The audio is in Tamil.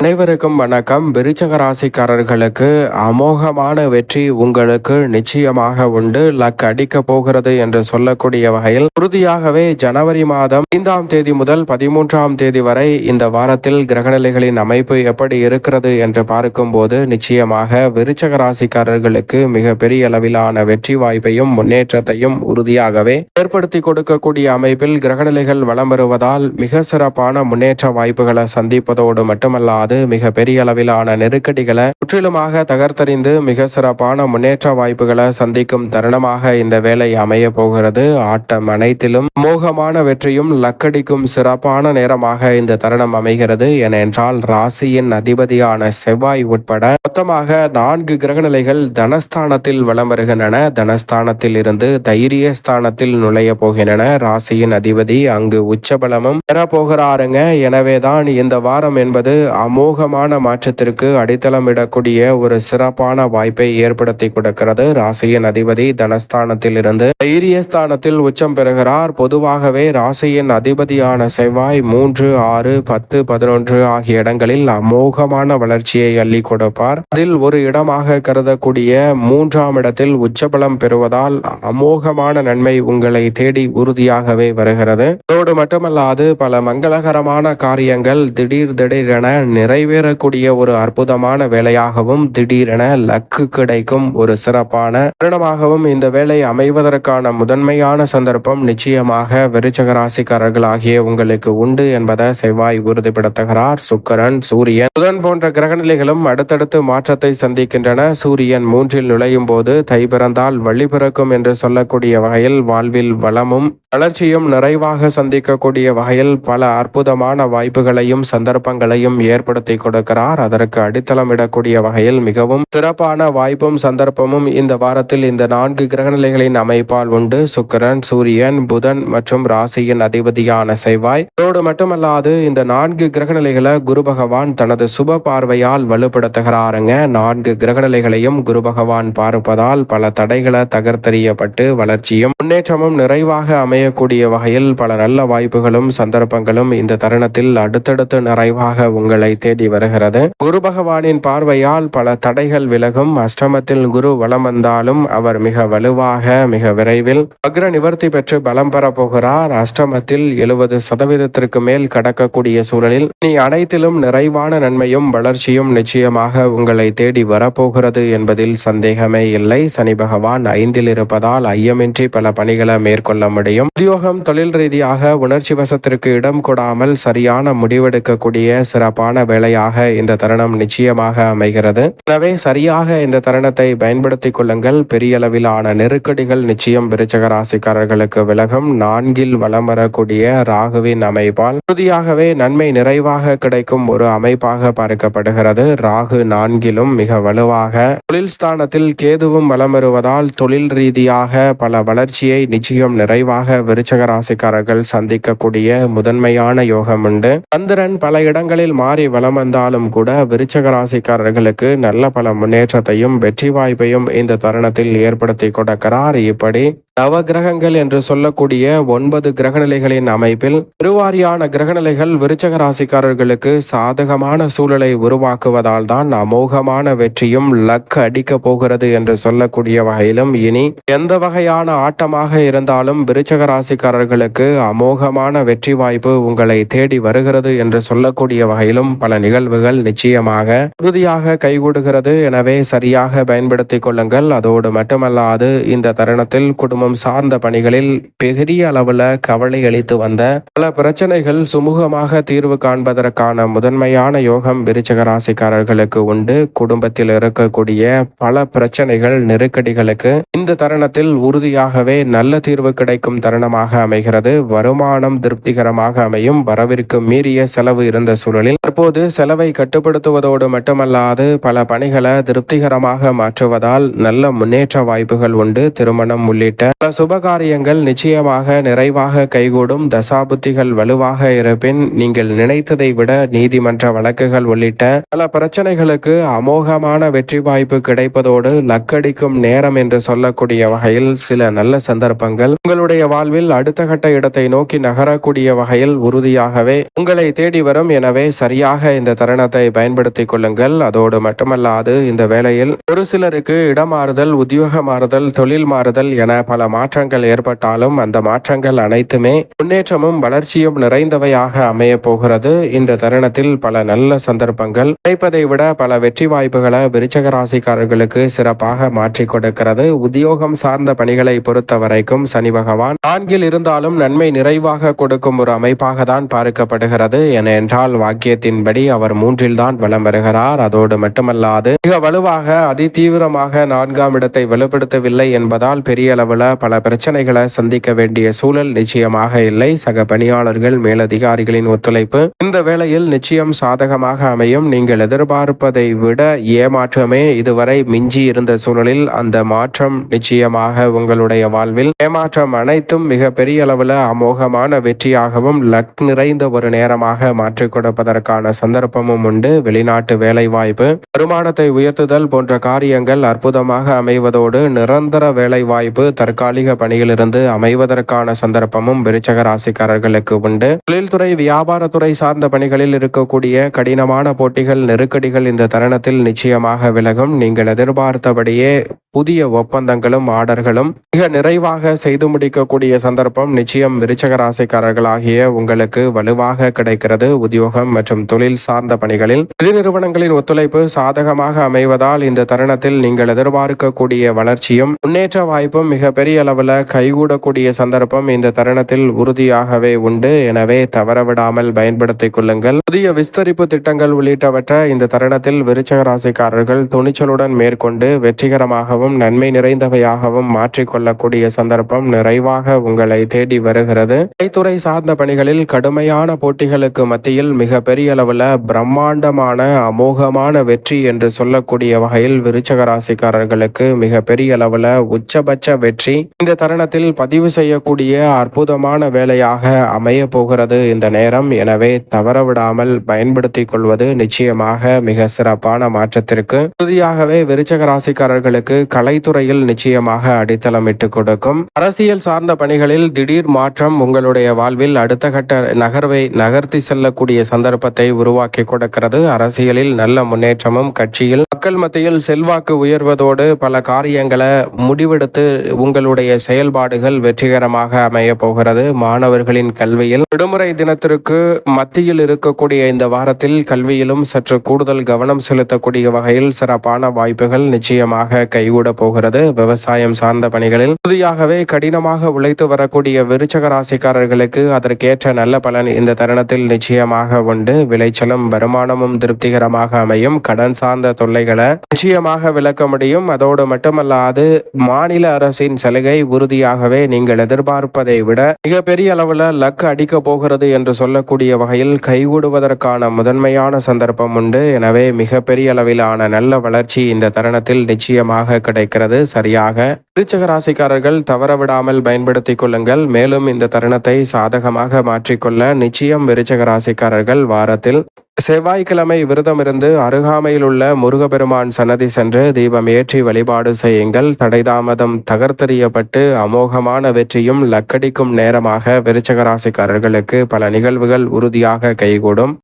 அனைவருக்கும் வணக்கம். விருச்சக ராசிக்காரர்களுக்கு அமோகமான வெற்றி உங்களுக்கு நிச்சயமாக உண்டு. லக் அடிக்க போகிறது என்று சொல்லக்கூடிய வகையில் உறுதியாகவே ஜனவரி மாதம் ஐந்தாம் தேதி முதல் பதிமூன்றாம் தேதி வரை இந்த வாரத்தில் கிரகநிலைகளின் அமைப்பு எப்படி இருக்கிறது என்று பார்க்கும்போது நிச்சயமாக விருச்சக ராசிக்காரர்களுக்கு மிக பெரிய அளவிலான வெற்றி வாய்ப்பையும் முன்னேற்றத்தையும் உறுதியாகவே ஏற்படுத்தி கொடுக்கக்கூடிய அமைப்பில் கிரகநிலைகள் வலம் வருவதால் மிக சிறப்பான முன்னேற்ற வாய்ப்புகளை சந்திப்பதோடு மட்டுமல்லாது மிக பெரிய அளவிலான நெருக்கடிகளை முற்றிலுமாக தகர்த்தறிந்து மிக சிறப்பான முன்னேற்ற வாய்ப்புகளை சந்திக்கும் தருணமாக இந்த வேலை அமைய போகிறது. ஆட்டம் அனைத்திலும் மோகமான வெற்றியும் லக்கடிக்கும் சிறப்பான நேரமாக இந்த தருணம் அமைகிறது. ஏனென்றால் ராசியின் அதிபதியான செவ்வாய் உட்பட மொத்தமாக நான்கு கிரகநிலைகள் தனஸ்தானத்தில் வலம் வருகின்றன. தனஸ்தானத்தில் இருந்து தைரிய ஸ்தானத்தில் நுழைய போகின்றன. ராசியின் அதிபதி அங்கு உச்சபலமும் பெற போகிறாருங்க. எனவேதான் இந்த வாரம் என்பது அமோகமான மாற்றத்திற்கு அடித்தளமிடக்கூடிய ஒரு சிறப்பான வாய்ப்பை ஏற்படுத்தி கொடுக்கிறது. ராசியின் அதிபதி தனஸ்தானத்தில் இருந்து தைரியஸ்தானத்தில் உச்சம் பெறுகிறார். பொதுவாகவே ராசியின் அதிபதியான செவ்வாய் மூன்று ஆறு பத்து பதினொன்று ஆகிய இடங்களில் அமோகமான வளர்ச்சியை அள்ளி கொடுப்பார். அதில் ஒரு இடமாக கருதக்கூடிய மூன்றாம் இடத்தில் உச்சபலம் பெறுவதால் அமோகமான நன்மை உங்களை தேடி உறுதியாகவே வருகிறது. அதோடு மட்டுமல்லாது பல மங்களகரமான காரியங்கள் திடீர் திடீரென நிறைவேறக்கூடிய ஒரு அற்புதமான வேலையாகவும் திடீரென லக்கு கிடைக்கும் ஒரு சிறப்பான தருணமாகவும் இந்த வேலை அமைவதற்கான முதன்மையான சந்தர்ப்பம் நிச்சயமாக விருச்சகராசிக்காரர்கள் ஆகிய உங்களுக்கு உண்டு என்பதை செவ்வாய் உறுதிப்படுத்துகிறார். சுக்கரன் சூரியன் புதன் போன்ற கிரகநிலைகளும் அடுத்தடுத்து மாற்றத்தை சந்திக்கின்றன. சூரியன் மூன்றில் நுழையும் போது தை பிறந்தால் வழி பிறக்கும் என்று சொல்லக்கூடிய வகையில் வாழ்வில் வளமும் வளர்ச்சியும் நிறைவாக சந்திக்கக்கூடிய வகையில் பல அற்புதமான வாய்ப்புகளையும் சந்தர்ப்பங்களையும் ஏற்படுத்த கொடுக்கிறார். அதற்கு அடித்தளமிடக்கூடிய வகையில் மிகவும் சிறப்பான வாய்ப்பும் சந்தர்ப்பமும் இந்த வாரத்தில் இந்த நான்கு கிரகநிலைகளின் அமைப்பால் உண்டு. சுக்கிரன் சூரியன் புதன் மற்றும் ராசியின் அதிபதியான செவ்வாய். அதோடு மட்டுமல்லாது இந்த நான்கு கிரகநிலைகளை குரு பகவான் தனது சுப பார்வையால் வலுப்படுத்துகிறாருங்க. நான்கு கிரகநிலைகளையும் குரு பகவான் பார்ப்பதால் பல தடைகளை தகர்த்தெறியப்பட்டு வளர்ச்சியும் முன்னேற்றமும் நிறைவாக அமையக்கூடிய வகையில் பல நல்ல வாய்ப்புகளும் சந்தர்ப்பங்களும் இந்த தருணத்தில் அடுத்தடுத்து நிறைவாக உங்களை தேடி வருகிறது. குரு பகவானின் பார்வையால் பல தடைகள் விலகும். அஷ்டமத்தில் குரு வளம் வந்தாலும் அவர் மிக வலுவாக மிக விரைவில் அக்ர நிவர்த்தி பெற்று பலம் பெறப்போகிறார் அஷ்டமத்தில் எழுபது சதவீதத்திற்கு மேல் கடக்கக்கூடிய சூழலில் நீ அனைத்திலும் நிறைவான நன்மையும் வளர்ச்சியும் நிச்சயமாக உங்களை தேடி வரப்போகிறது என்பதில் சந்தேகமே இல்லை. சனி பகவான் ஐந்தில் இருப்பதால் ஐயமின்றி பல பணிகளை மேற்கொள்ள முடியும். உத்தியோகம் தொழில் ரீதியாக உணர்ச்சி வசத்திற்கு இடம் கொடாமல் சரியான முடிவெடுக்கக்கூடிய சிறப்பான வேலையாக இந்த தருணம் நிச்சயமாக அமைகிறது. எனவே சரியாக இந்த தருணத்தை பயன்படுத்திக் கொள்ளுங்கள். பெரிய அளவிலான நெருக்கடிகள் நிச்சயம் விருச்சக ராசிக்காரர்களுக்கு விலகும். நான்கில் வளம் வரக்கூடிய ராகுவின் அமைப்பால் உறுதியாகவே நன்மை நிறைவாக கிடைக்கும் ஒரு அமைப்பாக பார்க்கப்படுகிறது. ராகு நான்கிலும் மிக வலுவாக தொழில் ஸ்தானத்தில் கேதுவும் வலம் வருவதால் தொழில் ரீதியாக பல வளர்ச்சியை நிச்சயம் நிறைவாக விருச்சக ராசிக்காரர்கள் சந்திக்கக்கூடிய முதன்மையான யோகம் உண்டு. சந்திரன் பல இடங்களில் மாறி பலம் வந்தாலும் கூட விருச்சக ராசிக்காரர்களுக்கு நல்ல பல முன்னேற்றத்தையும் வெற்றி வாய்ப்பையும் இந்த தருணத்தில் ஏற்படுத்தி கொடுக்கிறார். இப்படி நவ கிரகங்கள் என்று சொல்லக்கூடிய ஒன்பது கிரகநிலைகளின் அமைப்பில் திருவாரியான கிரகநிலைகள் விருச்சக ராசிக்காரர்களுக்கு சாதகமான சூழலை உருவாக்குவதால் தான் அமோகமான வெற்றியும் லக் அடிக்க போகிறது என்று சொல்லக்கூடிய வகையிலும் இனி எந்த வகையான ஆட்டமாக இருந்தாலும் விருச்சக ராசிக்காரர்களுக்கு அமோகமான வெற்றி வாய்ப்பு உங்களை தேடி வருகிறது என்று சொல்லக்கூடிய வகையிலும் பல நிகழ்வுகள் நிச்சயமாக உறுதியாக கைகூடுகிறது. எனவே சரியாக பயன்படுத்திக் கொள்ளுங்கள். அதோடு மட்டுமல்லாது இந்த தருணத்தில் குடும்பம் சார்ந்த பணிகளில் பெரிய அளவுல கவலை அளித்து வந்த பல பிரச்சனைகள் சுமூகமாக தீர்வு காண்பதற்கான முதன்மையான யோகம் விருச்சக ராசிக்காரர்களுக்கு உண்டு. குடும்பத்தில் இருக்கக்கூடிய பல பிரச்சனைகள் நெருக்கடிகளுக்கு இந்த தருணத்தில் உறுதியாகவே நல்ல தீர்வு கிடைக்கும் தருணமாக அமைகிறது. வருமானம் திருப்திகரமாக அமையும். வரவிற்கு மீறிய செலவு இருந்த சூழலில் தற்போது செலவை கட்டுப்படுத்துவதோடு மட்டுமல்லாது பல பணிகளை திருப்திகரமாக மாற்றுவதால் நல்ல முன்னேற்ற வாய்ப்புகள் உண்டு. திருமணம் உள்ளிட்ட பல சுபகாரியங்கள் நிச்சயமாக நிறைவாக கைகூடும். தசாபுத்திகள் வலுவாக இருப்பின் நீங்கள் நினைத்ததை விட நீதிமன்ற வழக்குகள் உள்ளிட்ட பல பிரச்சனைகளுக்கு அமோகமான வெற்றி வாய்ப்பு கிடைப்பதோடு லக்கடிக்கும் நேரம் என்று சொல்லக்கூடிய வகையில் சில நல்ல சந்தர்ப்பங்கள் உங்களுடைய வாழ்வில் அடுத்த கட்ட இடத்தை நோக்கி நகரக்கூடிய வகையில் உறுதியாகவே உங்களை தேடி வரும். எனவே சரியாக இந்த தருணத்தை பயன்படுத்தி கொள்ளுங்கள். அதோடு மட்டுமல்லாது இந்த வேளையில் ஒரு சிலருக்கு இடமாறுதல் உத்தியோக மாறுதல் தொழில் மாறுதல் என பல மாற்றங்கள் ஏற்பட்டாலும் அந்த மாற்றங்கள் அனைத்துமே முன்னேற்றமும் வளர்ச்சியும் நிறைந்தவையாக அமைய போகிறது. இந்த தருணத்தில் பல நல்ல சந்தர்ப்பங்கள் கிடைப்பதை விட பல வெற்றி வாய்ப்புகளை விருச்சக ராசிக்காரர்களுக்கு சிறப்பாக மாற்றிக் கொடுக்கிறது. உத்தியோகம் சார்ந்த பணிகளை பொறுத்த வரைக்கும் சனி பகவான் நான்கில் இருந்தாலும் நன்மை நிறைவாக கொடுக்கும் ஒரு அமைப்பாக தான் பார்க்கப்படுகிறது. என என்றால் வாக்கியத்தின்படி அவர் மூன்றில் தான் வலம் வருகிறார். அதோடு மட்டுமல்லாது மிக வலுவாக அதிதீவிரமாக நான்காம் இடத்தை வலுப்படுத்தவில்லை என்பதால் பெரிய அளவில் பல பிரச்சனைகளை சந்திக்க வேண்டிய சூழல் நிச்சயமாக இல்லை. சக பணியாளர்கள் மேலதிகாரிகளின் ஒத்துழைப்பு இந்த வேளையில் நிச்சயம் சாதகமாக அமையும். நீங்கள் எதிர்பார்ப்பதை விட ஏமாற்றமே இதுவரை மிஞ்சி இருந்த சூழலில் அந்த மாற்றம் நிச்சயமாக உங்களுடைய வாழ்வில் ஏமாற்றம் அனைத்தும் மிக பெரிய அளவில் அமோகமான வெற்றியாகவும் லக் நிறைந்த ஒரு நேரமாக மாற்றிக் கொடுப்பதற்கான சந்தர்ப்பமும் உண்டு. வெளிநாட்டு வேலைவாய்ப்பு. வருமானத்தை உயர்த்துதல் போன்ற காரியங்கள் அற்புதமாக அமைவதோடு நிரந்தர வேலைவாய்ப்பு தற்காலிக பணியிலிருந்து அமைவதற்கான சந்தர்ப்பமும் விருச்சக ராசிக்காரர்களுக்கு உண்டு. தொழில்துறை வியாபாரத்துறை சார்ந்த பணிகளில் இருக்கக்கூடிய கடினமான போட்டிகள் நெருக்கடிகள் இந்த தருணத்தில் நிச்சயமாக விலகும். நீங்கள் எதிர்பார்த்தபடியே புதிய ஒப்பந்தங்களும் ஆர்டர்களும் மிக நிறைவாக செய்து முடிக்கக்கூடிய சந்தர்ப்பம் நிச்சயம் விருச்சக ராசிக்காரர்களாகிய உங்களுக்கு வலுவாக கிடைக்கிறது. உத்தியோகம் மற்றும் தொழில் சார்ந்த பணிகளில் நிதி நிறுவனங்களின் ஒத்துழைப்பு சாதகமாக அமைவதால் இந்த தருணத்தில் நீங்கள் எதிர்பார்க்கக்கூடிய வளர்ச்சியும் முன்னேற்ற வாய்ப்பும் மிக பெரிய அளவில் கைகூடக்கூடிய சந்தர்ப்பம் இந்த தருணத்தில் உறுதியாகவே உண்டு. எனவே தவறவிடாமல் பயன்படுத்திக் கொள்ளுங்கள். புதிய விஸ்தரிப்பு திட்டங்கள் உள்ளிட்டவற்றை இந்த தருணத்தில் விருச்சக ராசிக்காரர்கள் துணிச்சலுடன் மேற்கொண்டு வெற்றிகரமாக வெற்றிகரமாகவும் நன்மை நிறைந்தவையாகவும் மாற்றிக்கொள்ளக்கூடிய சந்தர்ப்பம் நிறைவாக உங்களை தேடி வருகிறது. கைத்துறை சார்ந்த பணிகளில் கடுமையான போட்டிகளுக்கு மத்தியில் மிக பெரிய அளவில் பிரம்மாண்டமான அமோகமான வெற்றி என்று சொல்லக்கூடிய வகையில் விருச்சக ராசிக்காரர்களுக்கு மிக பெரிய அளவில் உச்சபட்ச வெற்றி. இந்த தருணத்தில் பதிவு செய்யக்கூடிய அற்புதமான வேலையாக அமைய போகிறது இந்த நேரம். எனவே தவறவிடாமல் பயன்படுத்திக் கொள்வது நிச்சயமாக மிக சிறப்பான மாற்றத்திற்கு. உறுதியாகவே விருச்சக ராசிக்காரர்களுக்கு கலைத்துறையில் நிச்சயமாக அடித்தளமிட்டு கொடுக்கும். அரசியல் சார்ந்த பணிகளில் திடீர் மாற்றம் உங்களுடைய வாழ்வில் அடுத்த கட்ட நகர்வை நகர்த்தி செல்லக்கூடிய சந்தர்ப்பத்தை உருவாக்கி கொடுக்கிறது. அரசியலில் நல்ல முன்னேற்றமும் கட்சியில் மக்கள் மத்தியில் செல்வாக்கு உயர்வதோடு பல காரியங்களை முடிவெடுத்து உங்களுடைய செயல்பாடுகள் வெற்றிகரமாக அமைய போகிறது. மாணவர்களின் கல்வியில் விடுமுறை தினத்திற்கு மத்தியில் இருக்கக்கூடிய இந்த வாரத்தில் கல்வியிலும் சற்று கூடுதல் கவனம் செலுத்தக்கூடிய வகையில் சிறப்பான வாய்ப்புகள் நிச்சயமாக கைகூட போகிறது. விவசாயம் சார்ந்த பணிகளில் உறுதியாகவே கடினமாக உழைத்து வரக்கூடிய விருச்சக ராசிக்காரர்களுக்கு அதற்கேற்ற நல்ல பலன் இந்த தருணத்தில் நிச்சயமாக உண்டு. விளைச்சலும் வருமானமும் திருப்திகரமாக அமையும். கடன் சார்ந்த தொல்லைகளை நிச்சயமாக விளக்க முடியும். அதோடு மட்டுமல்லாது மாநில அரசின் சலுகை உறுதியாகவே நீங்கள் எதிர்பார்ப்பதை விட மிகப்பெரிய அளவில் லக் அடிக்க போகிறது என்று சொல்லக்கூடிய வகையில் கைகூடுவதற்கான முதன்மையான சந்தர்ப்பம் உண்டு. எனவே மிகப்பெரிய அளவிலான நல்ல வளர்ச்சி இந்த தருணத்தில் நிச்சயமாக கிடைக்கிறது. சரியாக. விருச்சக ராசிக்காரர்கள் தவறவிடாமல் பயன்படுத்திக் கொள்ளுங்கள். மேலும் இந்த தருணத்தை சாதகமாக மாற்றிக்கொள்ள நிச்சயம் விருச்சக ராசிக்காரர்கள் வாரத்தில் செவ்வாய்க்கிழமை விரதம் இருந்து அருகாமையில் உள்ள முருகப்பெருமான் சன்னதி சென்று தீபம் ஏற்றி வழிபாடு செய்யுங்கள். தடைதாமதம் தகர்த்தெறியப்பட்டு அமோகமான வெற்றியும் லக்கடிக்கும் நேரமாக விருச்சக ராசிக்காரர்களுக்கு பல நிகழ்வுகள் உறுதியாக கைகூடும்.